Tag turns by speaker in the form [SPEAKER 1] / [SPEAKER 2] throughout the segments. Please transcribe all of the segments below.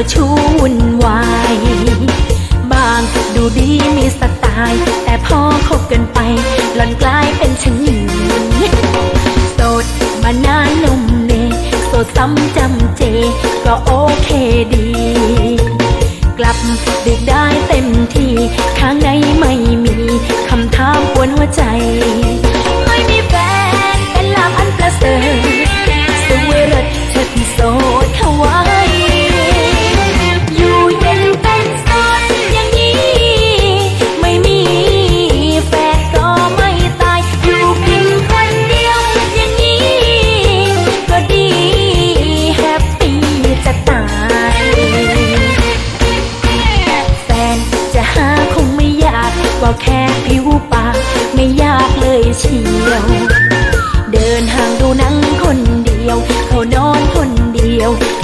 [SPEAKER 1] าชู้วุ่นวายบางดูดีมีสไตล์แต่พอคบกันไปหล่อนกลายเป็นชะนีโสดมานานนมเนโสดซ้ำจำเจ ก็โอเคดี กลับดึกได้เต็มที่ข้างในไม่มีคำถามปวนหัวใจ ไม่มีแฟนเป็นลาภอันประเสริฐ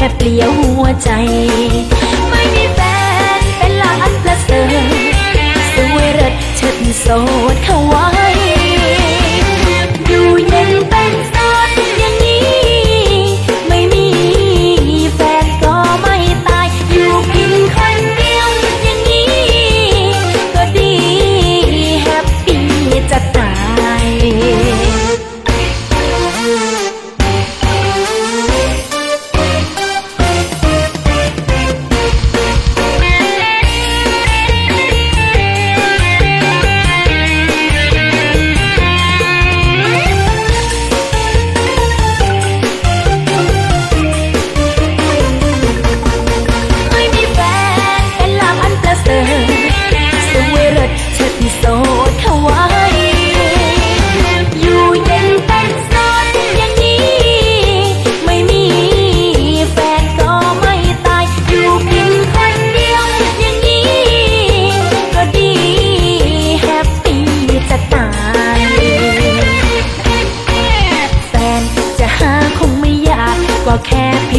[SPEAKER 1] ค่เปลี่ยวหัวใจ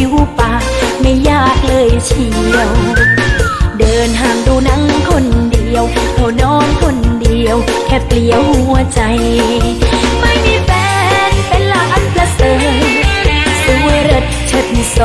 [SPEAKER 1] ผิวปากไม่ยากเลยเชียว เดินห่างดูนังคนเดียวเขานอนคนเดียว แค่เปลี่ยวหัวใจ ไม่มีแฟนเป็นลานประเสริฐสวยเลิศเชิดโซ